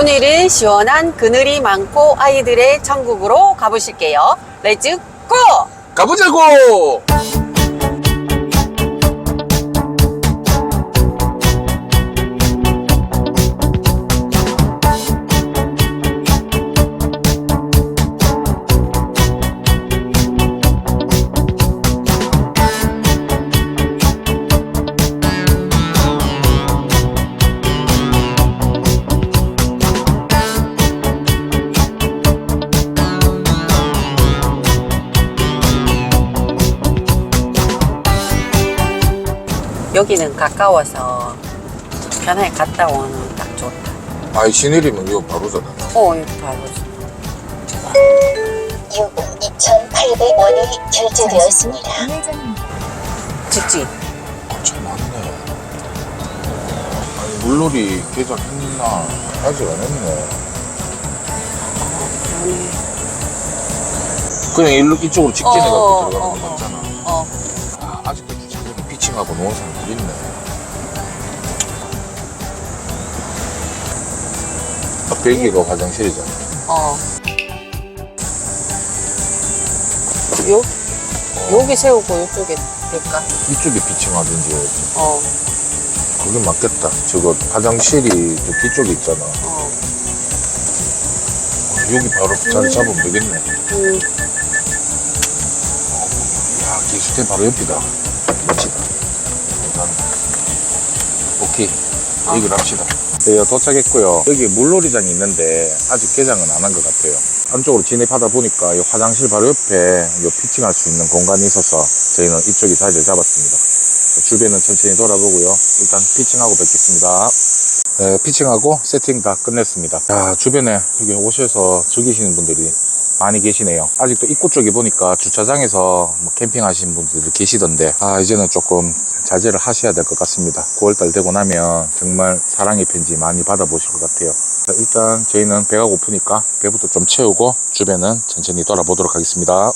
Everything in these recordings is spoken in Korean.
오늘은 시원한 그늘이 많고 아이들의 천국으로 가보실게요. 렛츠 고! 가보자고! 여기는 가까워서 편하게 갔다 오는 딱 좋다. 아이, 시내리면 이거 바로잖아. 어, 여기 바로. 요금 2,800원이 결제되었습니다. 직지. 아, 참 많네. 아니, 물놀이 개장했나? 아직 안 했네. 그냥 일로 이쪽으로 직진해갖고 어, 들어가는 어, 거 어. 맞잖아. 어. 아, 아직도 주차장에 피칭하고 놓은 사람들 있네. 아, 벨기가 화장실이잖아. 어. 요, 여기 세우고 이쪽에 될까? 이쪽에 피칭하든지. 어, 그게 맞겠다. 저거 화장실이 저 뒤쪽에 있잖아. 어. 여기 바로 자리 잡으면 되겠네. 음, 야, 기수대 바로 옆이다. 멋지다. 얘기를 합시다. 네, 도착했고요. 여기 물놀이장이 있는데 아직 개장은 안 한 것 같아요. 안쪽으로 진입하다 보니까 이 화장실 바로 옆에 이 피칭할 수 있는 공간이 있어서 저희는 이쪽에 자리를 잡았습니다. 주변은 천천히 돌아보고요. 일단 피칭하고 뵙겠습니다. 네, 피칭하고 세팅 다 끝냈습니다. 야, 주변에 여기 오셔서 즐기시는 분들이 많이 계시네요. 아직도 입구 쪽에 보니까 주차장에서 뭐 캠핑하시는 분들도 계시던데, 아, 이제는 조금 자제를 하셔야 될 것 같습니다. 9월달 되고 나면 정말 사랑의 편지 많이 받아보실 것 같아요. 자, 일단 저희는 배가 고프니까 배부터 좀 채우고 주변은 천천히 돌아보도록 하겠습니다.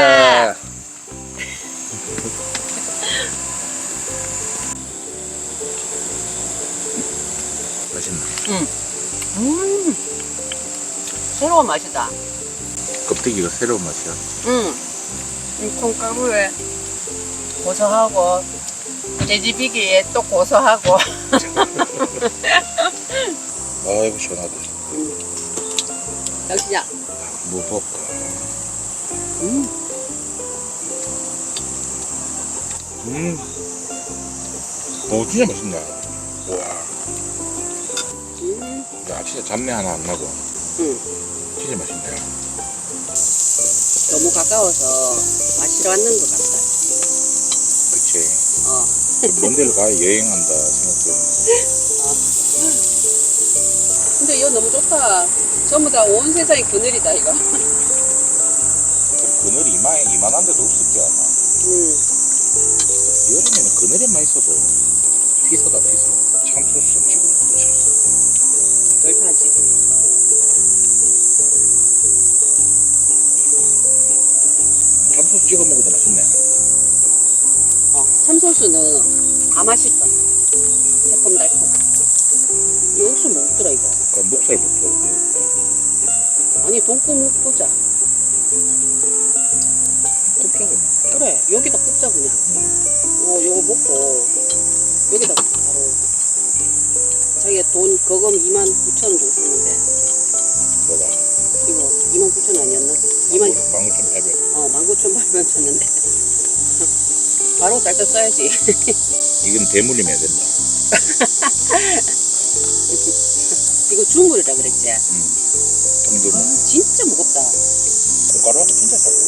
적시자. 맛있나? 음, 새로운 맛이다. 껍데기가 새로운 맛이야. 음, 이 콩가루에 고소하고, 돼지비기에 또 고소하고. 아이고, 시원하다. 적시자. 무겁다. 음, 음. 오, 진짜 맛있네. 와. 음, 야, 진짜 잡내 하나 안 나고. 음. 진짜 맛있네. 너무 가까워서 마시러 왔는 것 같다. 그치. 어. 먼 데를 가야 여행한다 생각했는데. 근데 이거 너무 좋다. 전부 다 온 세상이 그늘이다, 이거. 그늘이 이만, 이만한 데도 없을 게 아마. 음, 여름에는 그늘에만 있어도 피서다, 피서. 참소스 지금 먹으셨어. 열타지. 참소스 찍어 먹어도 맛있네. 어, 참소스는 다 맛있어. 새콤달콤. 이 옥수 뭐 없더라, 이거. 그 목살부터. 아니, 돈구 묵보자. 그래 여기다 꽂자 그냥 요거 요거 먹고 여기다 바로 자기가 돈 거금 2만 9천 원 주고 샀는데 뭐다? 이거 2만 9천 원 아니었나? 2만 방울 좀 해봐. 어 19,800원 쳤는데 바로 딸딸 써야지 이건 대물림 해야 된다. 이거 주물이라 그랬지? 통두무. 아, 진짜 무겁다 고가루하고 진짜 잘.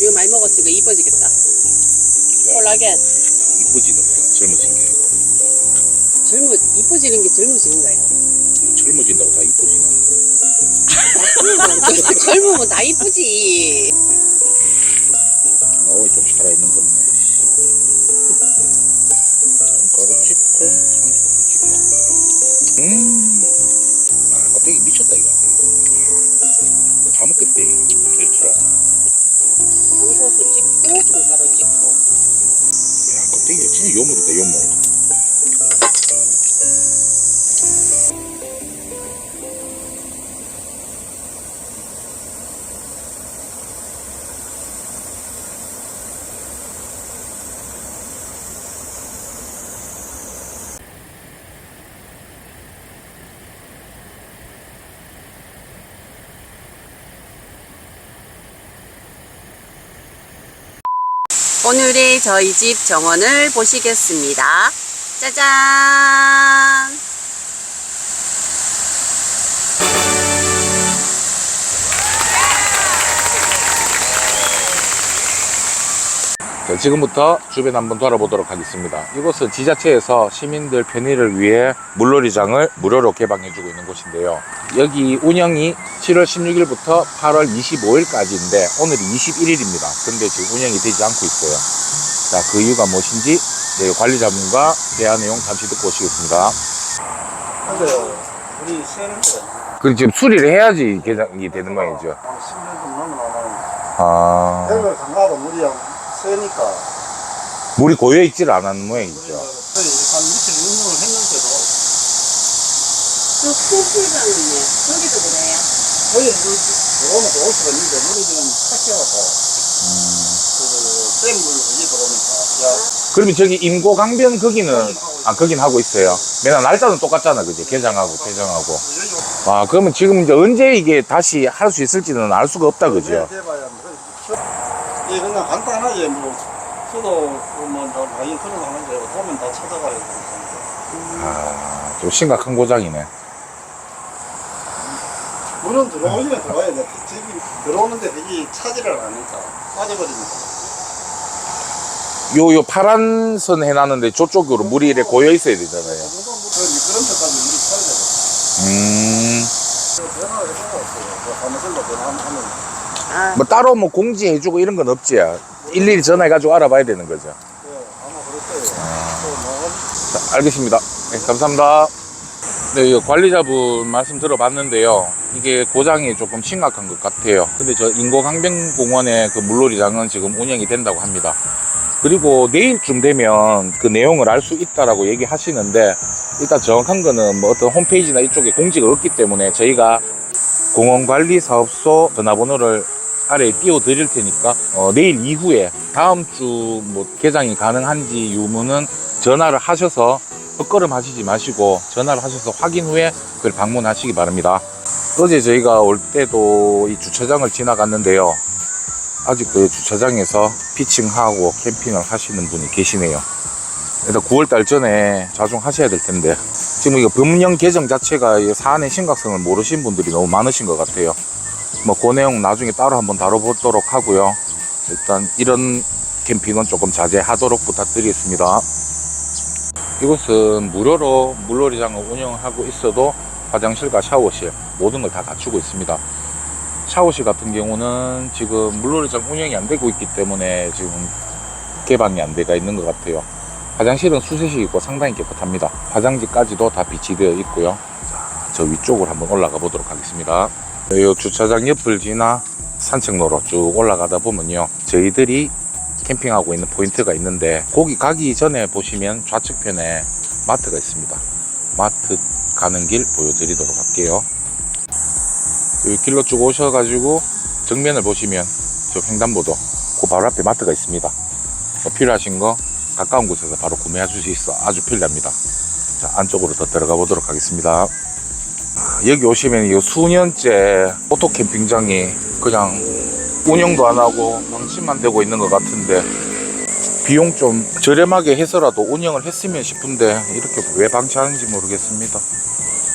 이거 많이 먹었으니까 이뻐지겠다 콜라겐 이쁘지는 거야. 젊어진 게 아니고. 젊어 이뻐지는 게 젊어지는 거예요 젊어진다고 다 이쁘지나. 젊으면 다 이쁘지 오늘의 저희 집 정원을 보시겠습니다. 짜잔! 자, 지금부터 주변 한번 돌아보도록 하겠습니다. 이곳은 지자체에서 시민들 편의를 위해 물놀이장을 무료로 개방해주고 있는 곳인데요. 여기 운영이 7월 16일부터 8월 25일까지인데 오늘이 21일입니다. 근데 지금 운영이 되지 않고 있어요. 자, 그 이유가 무엇인지 네, 관리자분과 대화 내용 잠시 듣고 오시겠습니다. 근데 우리 세는 거 그리고 지금 수리를 해야지 개장이 되는 모양이죠. 한 10년 좀 넘어가면 아, 강가도 물이 양 세니까 물이 고여있지를 않았는 모양이죠. 한 했는데도 그래요. 거의 들어오면 수가 있는데 물이 탁해갖고 그센물 들어오니까 야 그러면 저기 임고 강변 거기는 아 거긴 하고 있어요. 맨날 날짜는 똑같잖아, 그지? 개장하고 개장하고. 여기 아 그러면 지금 이제 언제 이게 다시 할 수 있을지는 알 수가 없다, 그죠? 간단하게 뭐 수도 뭐 많이 들어가는데 도면 다 찾아가야 돼. 아좀 심각한 고장이네. 물은 들어오면 들어와야 돼. 저기 들어오는데 되게 차지를 안 하니까 빠져버리니까. 요 요 파란 선 해놨는데 저쪽으로 물이 이렇게 고여 있어야 되잖아요. 그 그런 데까지 물이 차야 돼. 음. 전화를 해보고 없어요. 그 사무실로 전화하면 아, 뭐 따로 뭐 공지해주고 이런 건 없지. 일일이 전화해가지고 알아봐야 되는 거죠. 자, 알겠습니다. 네, 감사합니다. 네, 이거 관리자분 말씀 들어봤는데요. 이게 고장이 조금 심각한 것 같아요. 근데 저 인고강변공원의 그 물놀이장은 지금 운영이 된다고 합니다. 그리고 내일쯤 되면 그 내용을 알 수 있다라고 얘기하시는데 일단 정확한 거는 뭐 어떤 홈페이지나 이쪽에 공지가 없기 때문에 저희가 공원관리사업소 전화번호를 아래에 띄워 드릴 테니까 어, 내일 이후에 다음 주 뭐 개장이 가능한지 유무는 전화를 하셔서 헛걸음 하시지 마시고 전화를 하셔서 확인 후에 그걸 방문하시기 바랍니다. 어제 저희가 올 때도 이 주차장을 지나갔는데요. 아직도 이 주차장에서 피칭하고 캠핑을 하시는 분이 계시네요. 일단 9월달 전에 자중하셔야 될 텐데 지금 이거 법령 개정 자체가 이 사안의 심각성을 모르신 분들이 너무 많으신 것 같아요. 뭐 그 내용 나중에 따로 한번 다뤄보도록 하고요. 일단 이런 캠핑은 조금 자제하도록 부탁드리겠습니다. 이곳은 무료로 물놀이장을 운영하고 있어도 화장실과 샤워실 모든 걸 다 갖추고 있습니다. 샤워실 같은 경우는 지금 물놀이장 운영이 안 되고 있기 때문에 지금 개방이 안 돼가 있는 것 같아요. 화장실은 수세식 있고 상당히 깨끗합니다. 화장지까지도 다 비치되어 있고요. 자, 저 위쪽으로 한번 올라가 보도록 하겠습니다. 이 주차장 옆을 지나 산책로로 쭉 올라가다 보면요. 저희들이 캠핑하고 있는 포인트가 있는데 거기 가기 전에 보시면 좌측편에 마트가 있습니다. 마트 가는 길 보여드리도록 할게요. 여기 길로 쭉 오셔가지고 정면을 보시면 저 횡단보도 그 바로 앞에 마트가 있습니다. 뭐 필요하신 거 가까운 곳에서 바로 구매하실 수 있어 아주 편리합니다. 자, 안쪽으로 더 들어가 보도록 하겠습니다. 아, 여기 오시면 이 수년째 오토 캠핑장이 그냥 운영도 안 하고 방치만 되고 있는 것 같은데 비용 좀 저렴하게 해서라도 운영을 했으면 싶은데 이렇게 왜 방치하는지 모르겠습니다.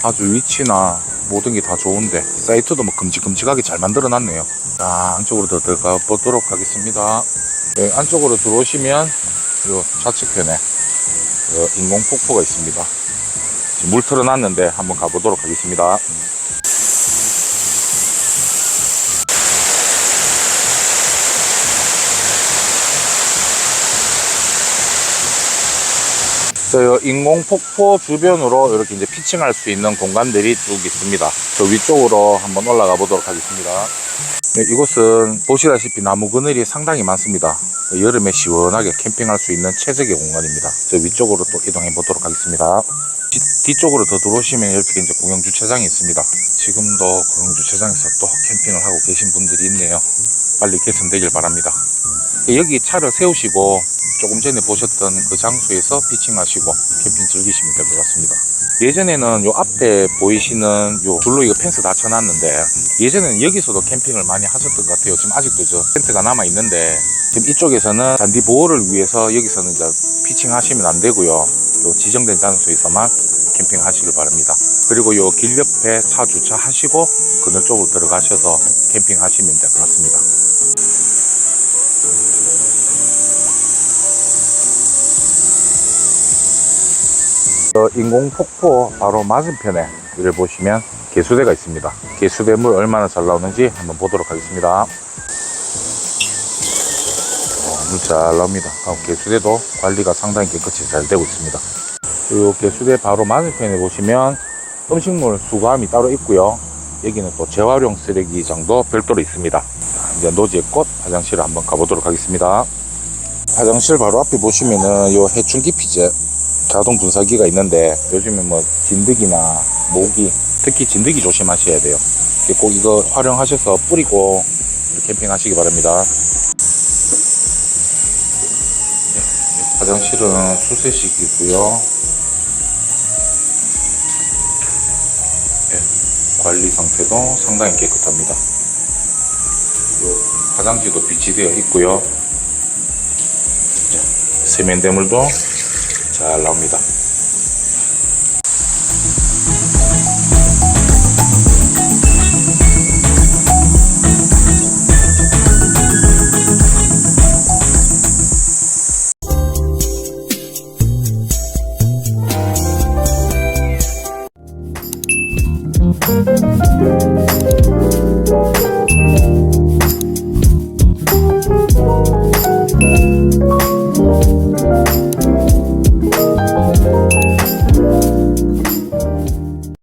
아주 위치나 모든 게 다 좋은데 사이트도 뭐 끔찍끔찍하게 잘 만들어 놨네요. 자, 안쪽으로 더 들어가 보도록 하겠습니다. 네, 안쪽으로 들어오시면 요 좌측편에 요 인공 폭포가 있습니다. 물 틀어놨는데 한번 가보도록 하겠습니다. 인공 폭포 주변으로 이렇게 이제 피칭할 수 있는 공간들이 쭉 있습니다. 저 위쪽으로 한번 올라가 보도록 하겠습니다. 네, 이곳은 보시다시피 나무 그늘이 상당히 많습니다. 여름에 시원하게 캠핑할 수 있는 최적의 공간입니다. 저 위쪽으로 또 이동해 보도록 하겠습니다. 뒤- 뒤쪽으로 더 들어오시면 이렇게 이제 공영 주차장이 있습니다. 지금도 공영 주차장에서 또 캠핑을 하고 계신 분들이 있네요. 빨리 개선되길 바랍니다. 여기 차를 세우시고 조금 전에 보셨던 그 장소에서 피칭하시고 캠핑 즐기시면 될 것 같습니다. 예전에는 요 앞에 보이시는 요 줄로 이거 펜스 다 쳐놨는데 예전에는 여기서도 캠핑을 많이 하셨던 것 같아요. 지금 아직도 저 텐트가 남아 있는데 지금 이쪽에서는 잔디 보호를 위해서 여기서는 이제 피칭 하시면 안 되고요. 요 지정된 장소에서만 캠핑 하시길 바랍니다. 그리고 요 길 옆에 차 주차하시고 그늘 쪽으로 들어가셔서 캠핑 하시면 될 것 같습니다. 인공폭포 바로 맞은편에 이를 보시면 개수대가 있습니다. 개수대 물 얼마나 잘 나오는지 한번 보도록 하겠습니다. 어, 물잘 나옵니다. 아, 개수대도 관리가 상당히 깨끗이 잘 되고 있습니다. 이 개수대 바로 맞은편에 보시면 음식물 수거함이 따로 있고요. 여기는 또 재활용 쓰레기장도 별도로 있습니다. 자, 이제 노지의 꽃 화장실을 한번 가보도록 하겠습니다. 화장실 바로 앞에 보시면은 요 해충 기 피제 자동 분사기가 있는데 요즘에 뭐 진드기나 모기 특히 진드기 조심하셔야 돼요. 꼭 이거 활용하셔서 뿌리고 캠핑하시기 바랍니다. 네, 화장실은 수세식이고요. 네, 관리 상태도 상당히 깨끗합니다. 요 화장지도 비치되어 있고요. 자, 세면대물도 잘 나옵니다.